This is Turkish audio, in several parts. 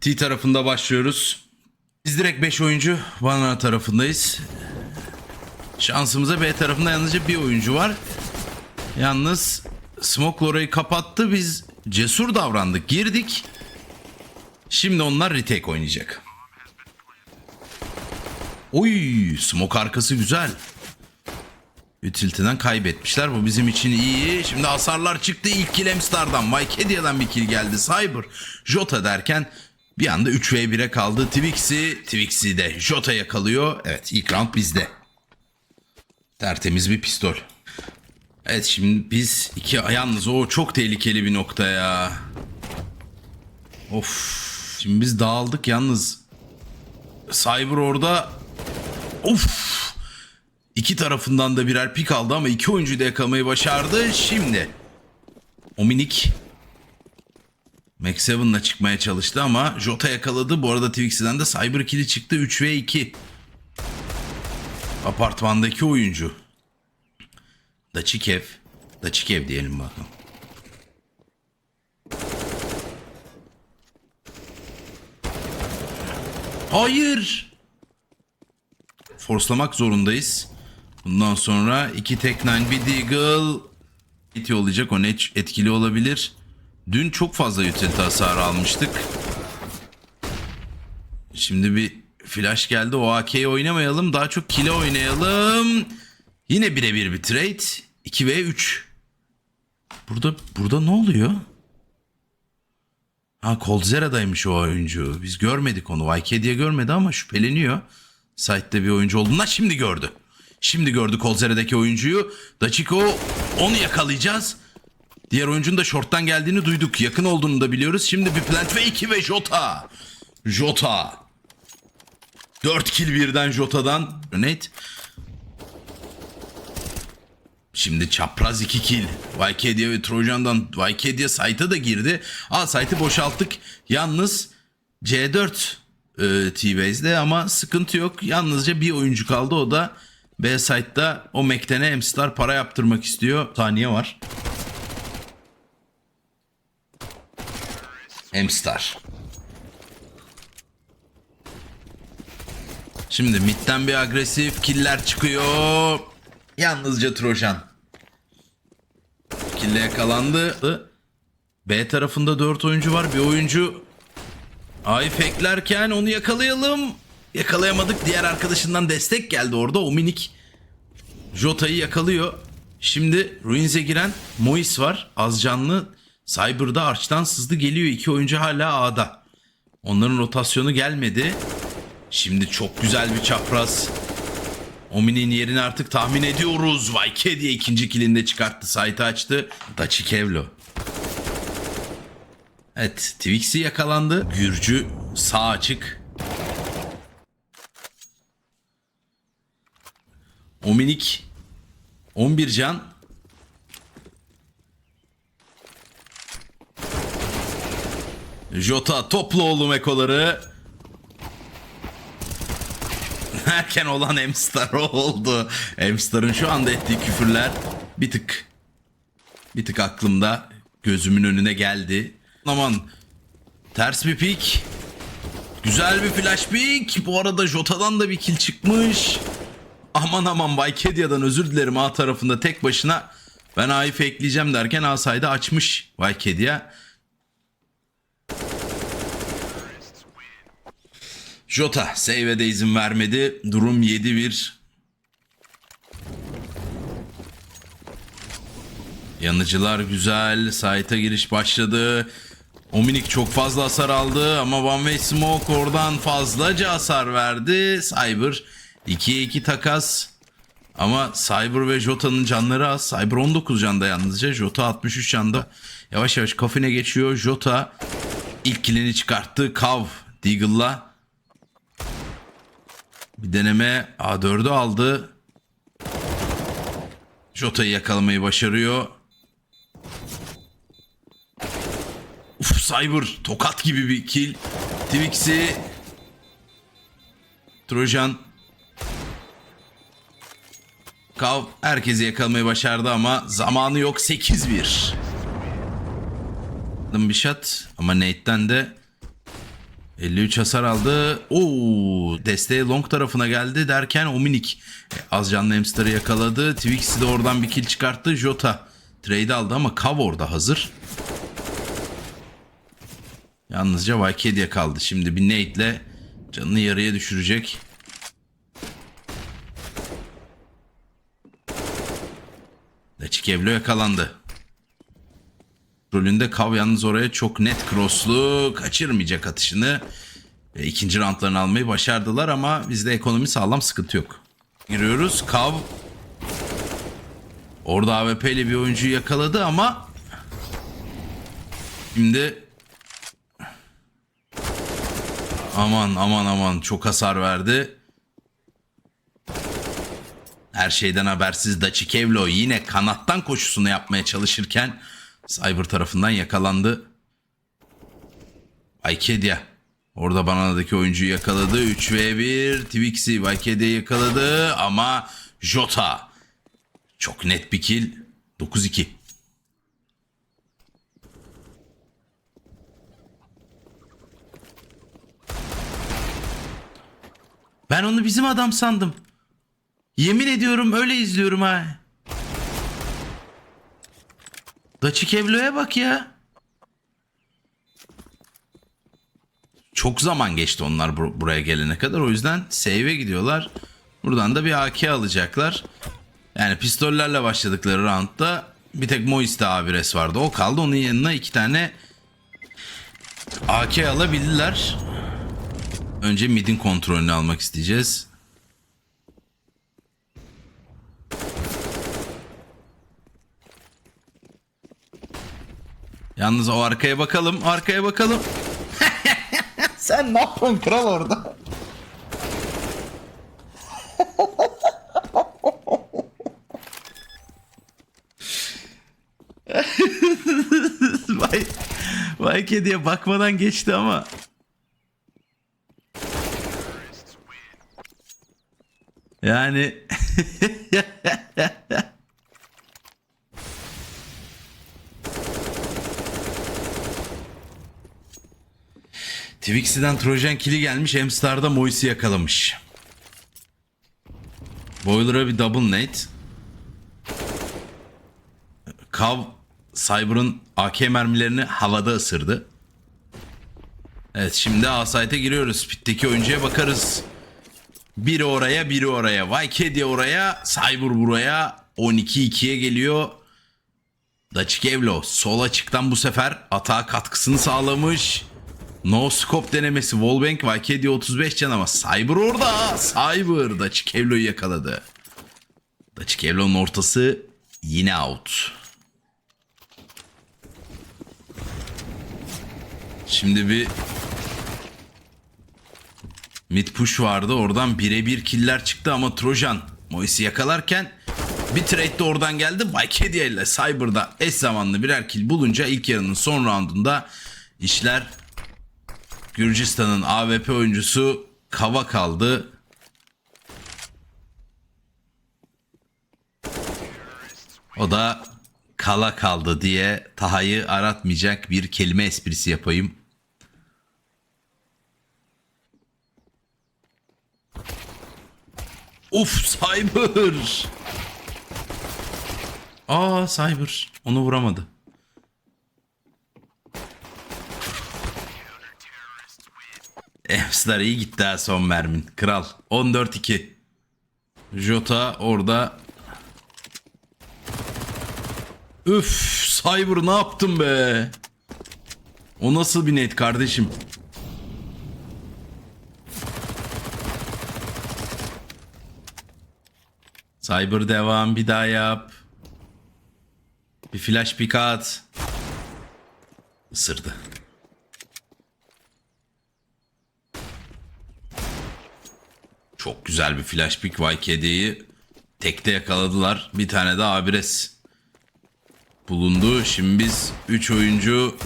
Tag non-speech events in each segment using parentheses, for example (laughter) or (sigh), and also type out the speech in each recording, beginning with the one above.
T tarafında başlıyoruz. Biz direkt 5 oyuncu Banana tarafındayız. Şansımıza B tarafında yalnızca bir oyuncu var. Yalnız Smoke orayı kapattı. Biz cesur davrandık. Girdik. Şimdi onlar retake oynayacak. Oy, smoke arkası güzel. Utility'den kaybetmişler. Bu bizim için iyi. Şimdi hasarlar çıktı. İlk kill Emstar'dan. Bir kill geldi. Cyber. Jota derken bir anda 3v1'e kaldı. Twix'i, Twix'i de Jota yakalıyor. Evet ilk round bizde. Tertemiz bir pistol. Evet şimdi biz iki yalnız o çok tehlikeli bir nokta ya. Of. Şimdi biz dağıldık yalnız. Cyber orada Of. İki tarafından da birer pik aldı ama iki oyuncuyu da yakalamayı başardı. Şimdi o minik Max Seven'la çıkmaya çalıştı ama Jota yakaladı. Bu arada Twix'den de Cyber Kill'i çıktı. 3 ve 2. Apartmandaki oyuncu. Daçikev. Daçikev diyelim bakalım. Hayır. Forslamak zorundayız. Bundan sonra iki tek nine bir deagle hit yollayacak. O net etkili olabilir. Dün çok fazla utility hasarı almıştık. Şimdi bir flash geldi. O AK'yi oynamayalım. Daha çok kile oynayalım. Yine birebir bir trade. 2 ve 3. Burada burada ne oluyor? Ha Coldzera'daymış o oyuncu. Biz görmedik onu. YK diye görmedi ama şüpheleniyor. Site'de bir oyuncu olduğundan şimdi gördü. Şimdi gördü Coldzera'daki oyuncuyu. Dachiko onu yakalayacağız. Diğer oyuncunun da short'tan geldiğini duyduk. Yakın olduğunu da biliyoruz. Şimdi bir plant ve 2 ve Jota. Jota. 4 kill birden Jota'dan. Net. Şimdi çapraz 2 kill. Vykedia ve Trojan'dan Vykedia site'a da girdi. Aa site'ı boşalttık. Yalnız C4 e, T-Base'de ama sıkıntı yok. Yalnızca bir oyuncu kaldı. O da B site'da o Mekten'e M-Star para yaptırmak istiyor. Saniye var. M-Star. Şimdi midden bir agresif killer çıkıyor. Yalnızca Trojan. Kille yakalandı. B tarafında 4 oyuncu var. Bir oyuncu Ay feklerken onu yakalayalım. Yakalayamadık. Diğer arkadaşından destek geldi orada. O minik Jota'yı yakalıyor. Şimdi Ruins'e giren Mois var. Az canlı. Cyber'da arçtan sızdı geliyor. İki oyuncu hala A'da. Onların rotasyonu gelmedi. Şimdi çok güzel bir çapraz. Omi'nin yerini artık tahmin ediyoruz. Vayke diye ikinci kilinde çıkarttı. Site açtı. Dachi Kevlo. Evet Twix'i yakalandı. Gürcü sağ açık. Ominik 11 can. Jota toplu oğlum ekoları. Erken olan Emstar oldu. Emstar'ın şu anda ettiği küfürler bir tık bir tık aklımda gözümün önüne geldi. Aman ters bir pik. Güzel bir flash pick. Bu arada Jota'dan da bir kill çıkmış. Aman aman Vikedia'dan özür dilerim A tarafında tek başına. Ben A'yı fakeleyeceğim derken A side'ı açmış Vikedia. Jota save'e de izin vermedi. Durum 7-1. Yanıcılar güzel. Site'a giriş başladı. Ominik çok fazla hasar aldı ama One Way Smoke oradan fazlaca hasar verdi. Cyber 2'ye 2 takas. Ama Cyber ve Jota'nın canları az. Cyber 19 canda yalnızca. Jota 63 canda. Yavaş yavaş kafine geçiyor. Jota ilk kilini çıkarttı. Kav Deagle'la. Bir deneme A4'ü aldı. Jota'yı yakalamayı başarıyor. Uf Cyber tokat gibi bir kill. Twix'i Trojan Kav herkesi yakalamayı başardı ama zamanı yok 8-1. Aldım bir shot ama Nate'den de 53 hasar aldı. Oo, desteğe long tarafına geldi derken Ominik e, az canlı hamster'ı yakaladı. Twix'i de oradan bir kill çıkarttı. Jota trade aldı ama Kav orada hazır. Yalnızca Valkyria kaldı. Şimdi bir Nate'le canını yarıya düşürecek. Leçikevlo yakalandı. Rolünde Kav yalnız oraya çok net crosslu kaçırmayacak atışını. Ve ikinci roundlarını almayı başardılar ama bizde ekonomi sağlam sıkıntı yok. Giriyoruz. Kav orada AWP ile bir oyuncuyu yakaladı ama şimdi aman aman aman çok hasar verdi. Her şeyden habersiz Daçikevlo yine kanattan koşusunu yapmaya çalışırken Cyber tarafından yakalandı. Aykedia. Orada Banana'daki oyuncuyu yakaladı. 3v1. Twix'i Valkyria'yı yakaladı ama Jota. Çok net bir kill. 9-2. Ben onu bizim adam sandım. Yemin ediyorum öyle izliyorum ha. Daçikevlo'ya bak ya. Çok zaman geçti onlar bur- buraya gelene kadar. O yüzden save'e gidiyorlar. Buradan da bir AK alacaklar. Yani pistollerle başladıkları roundda bir tek Mois'te A1S vardı. O kaldı. Onun yanına iki tane AK alabildiler. Önce midin kontrolünü almak isteyeceğiz. Yalnız o arkaya bakalım. Arkaya bakalım. (laughs) Sen ne yapıyorsun kral orada? (laughs) vay, vay kediye bakmadan geçti ama. Yani (laughs) Twixie'den Trojan kili gelmiş. Hamstar'da Mois'i yakalamış. Boiler'a bir double nade. Kav Cyber'ın AK mermilerini havada ısırdı. Evet şimdi A-Site'e giriyoruz. Pit'teki oyuncuya bakarız. Biri oraya biri oraya. Vaykedi oraya. Cyber buraya. 12-2'ye geliyor. Daçikevlo sol açıktan bu sefer atağa katkısını sağlamış. No scope denemesi Wallbang Valkyrie 35 can ama Cyber orada. Cyber Daçikevlo'yu yakaladı. Daçikevlo'nun ortası yine out. Şimdi bir mid push vardı. Oradan birebir killer çıktı ama Trojan Mois'i yakalarken bir trade de oradan geldi. Valkyria ile Cyber'da eş zamanlı birer kill bulunca ilk yarının son roundunda işler Gürcistan'ın AWP oyuncusu Kava kaldı. O da kala kaldı diye Taha'yı aratmayacak bir kelime esprisi yapayım. Uf Cyber. Aa Cyber. Onu vuramadı. Emsler iyi gitti ha son mermin. Kral. 14-2. Jota orada. Üf Cyber ne yaptın be? O nasıl bir net kardeşim? Cyber devam bir daha yap. Bir flash pick at. Isırdı. Çok güzel bir flash pick. YKD'yi tekte yakaladılar. Bir tane de Abires bulundu. Şimdi biz 3 oyuncu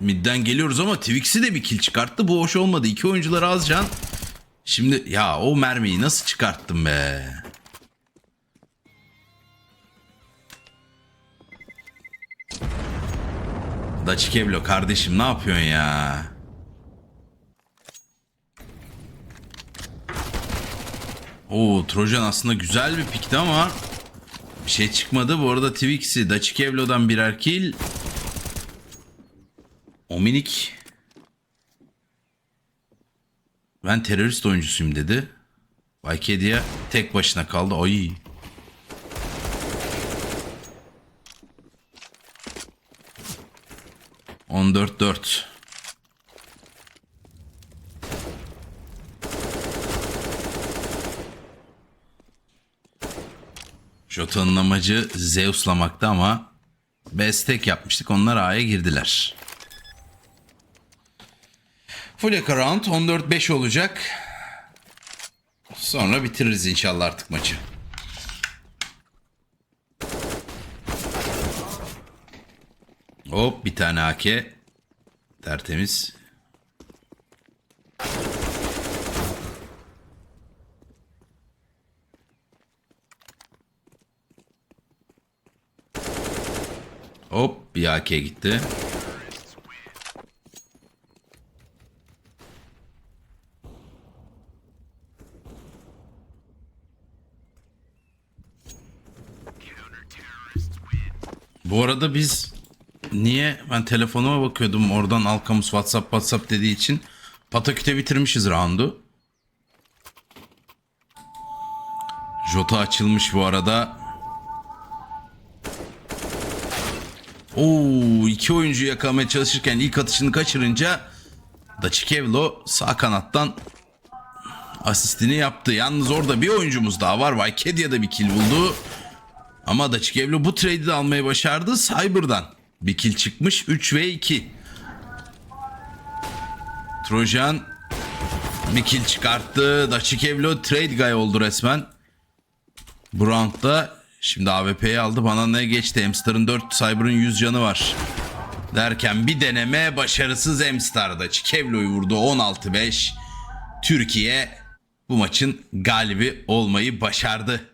midden geliyoruz ama Twix'i de bir kill çıkarttı. Bu hoş olmadı. İki oyuncular az can. Şimdi ya o mermiyi nasıl çıkarttım be? Daçikeblo kardeşim ne yapıyorsun ya? Oo Trojan aslında güzel bir pikti ama bir şey çıkmadı. Bu arada Twix'i Daçikevlo'dan birer kill. Ominik ben terörist oyuncusuyum dedi. Valkyria tek başına kaldı. Ay. On dört dört. Jota'nın amacı Zeus'lamakta ama Bestek yapmıştık. Onlar A'ya girdiler. Full round 14-5 olacak. Sonra bitiririz inşallah artık maçı. Hop bir tane AK. Tertemiz. Hop bir AK gitti. Bu arada biz niye ben telefonuma bakıyordum oradan Alkamus WhatsApp WhatsApp dediği için Pataküte bitirmişiz roundu. Jota açılmış bu arada. Oo iki oyuncu yakalamaya çalışırken ilk atışını kaçırınca Daçikevlo sağ kanattan asistini yaptı. Yalnız orada bir oyuncumuz daha var. Vaykedia da bir kill buldu. Ama Daçikevlo bu trade'i de almayı başardı. Cyber'dan bir kill çıkmış. 3 ve 2. Trojan bir kill çıkarttı. Daçikevlo trade guy oldu resmen. Bu roundda şimdi AWP'yi aldı. Bana ne geçti? Hamster'ın 4, Cyber'ın 100 canı var. Derken bir deneme başarısız Hamster'da. Çikevlo'yu vurdu 16-5. Türkiye bu maçın galibi olmayı başardı.